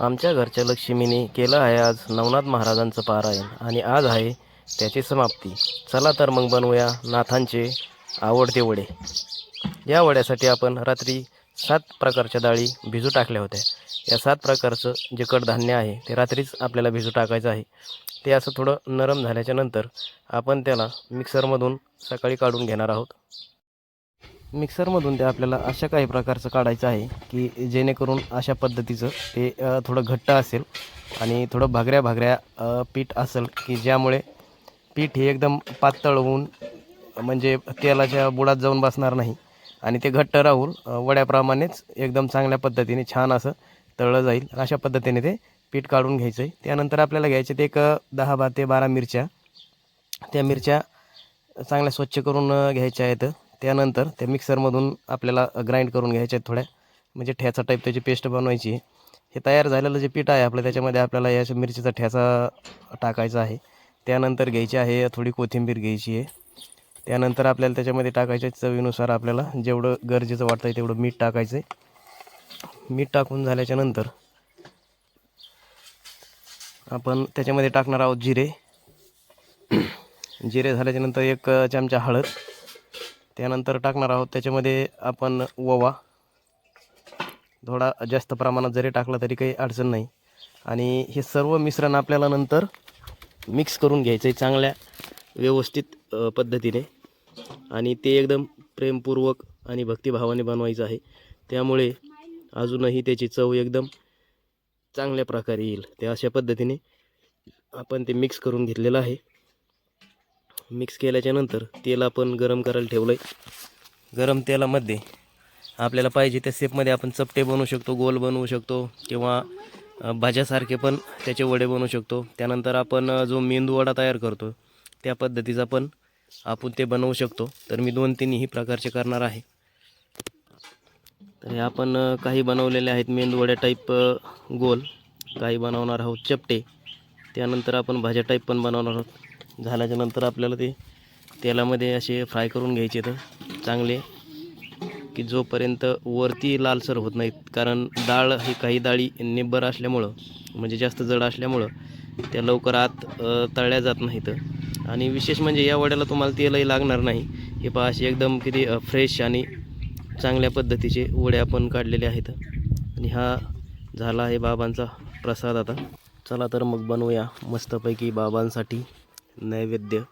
आमच्या घरच्या लक्ष्मीने केलं आहे आज नवनाथ महाराजांचं पारायण आणि आज आहे त्याची समाप्ती. चला तर मग बनवूया नाथांचे आवडते वडे. या वड्यासाठी आपण रात्री सात प्रकारच्या डाळी भिजू टाकल्या होत्या. या सात प्रकारचं जे कडधान्य आहे ते रात्रीच आपल्याला भिजू टाकायचं आहे. ते असं थोडं नरम झाल्याच्यानंतर आपण त्याला मिक्सरमधून सकाळी काढून घेणार आहोत. मिक्सरमधून ते आपल्याला अशा काही प्रकारचं काढायचं आहे की जेणेकरून अशा पद्धतीचं ते थोडं घट्ट असेल आणि थोडं भागऱ्या भागऱ्या पीठ असेल की ज्यामुळे पीठ हे एकदम पातळ होऊन म्हणजे तेलाच्या बुडात जाऊन बसणार नाही आणि ते घट्ट राहून वड्याप्रमाणेच एकदम चांगल्या पद्धतीने छान असं तळलं जाईल. अशा पद्धतीने ते पीठ काढून घ्यायचं आहे त्यानंतर आपल्याला घ्यायचे ते एक दहा बा ते बारा मिरच्या. त्या मिरच्या चांगल्या स्वच्छ करून घ्यायच्या आहेत. त्यानंतर त्या मिक्सरमधून आपल्याला ग्राइंड करून घ्यायच्या आहेत थोड्या. म्हणजे ठ्याचा टाईप त्याची पेस्ट बनवायची आहे. हे तयार झालेलं जे पीठ आहे आपलं त्याच्यामध्ये आपल्याला या मिरचीचा ठ्याचा टाकायचा आहे. त्यानंतर घ्यायची आहे थोडी कोथिंबीर घ्यायची आहे. त्यानंतर आपल्याला त्याच्यामध्ये टाकायचं आहे चवीनुसार आपल्याला जेवढं गरजेचं वाटतं आहे तेवढं मीठ टाकायचं आहे. मीठ टाकून झाल्याच्यानंतर आपण त्याच्यामध्ये टाकणार आहोत जिरे. जिरे झाल्याच्यानंतर एक चमचा हळद. त्यानंतर टाकणार आहोत त्याच्यामध्ये आपण ओवा. थोडा जास्त प्रमाणात जरी टाकला तरी काही अडचण नाही. आणि हे सर्व मिश्रण आपल्याला नंतर मिक्स करून घ्यायचं आहे चांगल्या व्यवस्थित पद्धतीने. आणि ते एकदम प्रेमपूर्वक आणि भक्तिभावाने बनवायचं आहे. त्यामुळे अजूनही त्याची चव एकदम चांगल्या प्रकारे येईल. ते अशा पद्धतीने आपण ते मिक्स करून घेतलेलं आहे. मिक्स केल्याच्यानंतर तेल आपण गरम करायला ठेवलं आहे गरम तेलामध्ये आपल्याला पाहिजे त्या सेपमध्ये आपण चपटे बनवू शकतो गोल बनवू शकतो किंवा भाज्यासारखे पण त्याचे वडे बनवू शकतो. त्यानंतर आपण जो मेंदू वडा तयार करतो त्या पद्धतीचा पण आपण ते बनवू शकतो. तर मी दोन तीनही प्रकारचे करणार आहे. तर हे आपण काही बनवलेले आहेत मेंदूवड्या टाईप गोल. काही बनवणार आहोत चपटे. त्यानंतर आपण भाज्या टाईप पण बनवणार आहोत. झाल्याच्यानंतर आपल्याला ते तेलामध्ये असे फ्राय करून घ्यायचे तर चांगले. की जोपर्यंत वरती लालसर होत नाहीत कारण डाळ ही काही डाळी निब्बर असल्यामुळं म्हणजे जास्त जड असल्यामुळं त्या लवकर आत तळल्या जात नाहीत. आणि विशेष म्हणजे या वड्याला तुम्हाला तेलही लागणार नाही. हे पहा अशी एकदम किती फ्रेश आणि चांगल्या पद्धतीचे वडे आपण काढलेले आहेत. आणि हा झाला आहे बाबांचा प्रसाद आता. चला तर मग बनवूया मस्तपैकी बाबांसाठी. नैवेद्य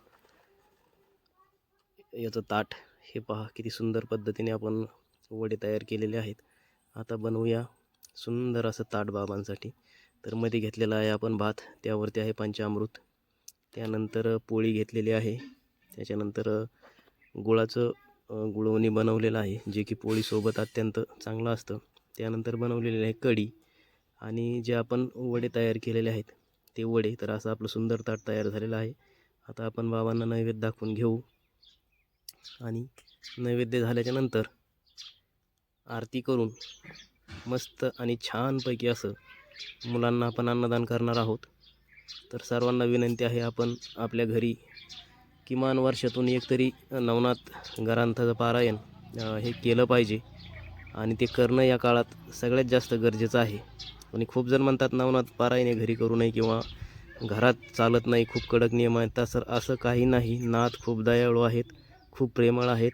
याचं ताट हे पहा किती सुंदर पद्धतीने आपण वडे तयार केलेले आहेत. आता बनवूया सुंदर असं ताट बाबांसाठी. तर मध्ये घेतलेला आहे आपण भात त्यावरती आहे पंचामृत त्यानंतर पोळी घेतलेली आहे त्याच्यानंतर गुळाचं गुळवणी बनवलेलं आहे जे की पोळीसोबत अत्यंत चांगलं असतं. त्यानंतर बनवलेले आहे कढी आणि जे आपण वडे तयार केलेले आहेत ते वडे. तर असं आपलं सुंदर ताट तयार झालेलं आहे. आता आपण बाबांना नैवेद्य दाखवून घेऊ. आणि नैवेद्य झाल्याच्यानंतर आरती करून मस्त आणि छानपैकी असं मुलांना आपण अन्नदान करणार आहोत. तर सर्वांना विनंती आहे आपण आपल्या घरी किमान वर्षातून एकतरी नवनाथ ग्रंथाचं पारायण हे केलं पाहिजे. आणि ते करणं या काळात सगळ्यात जास्त गरजेचं आहे. आणि खूप जण म्हणतात नवनाथ पारायणे घरी करू नये किंवा घरात चालत नाही. खूप कडक नियम आहेत. तसं असं काही नाही. नाथ खूप दयाळू आहेत खूप प्रेमळ आहेत.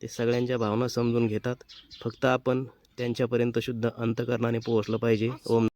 ते सगळ्यांच्या भावना समजून घेतात. फक्त आपण त्यांच्यापर्यंत शुद्ध अंतकरणाने पोहोचलं पाहिजे. ओम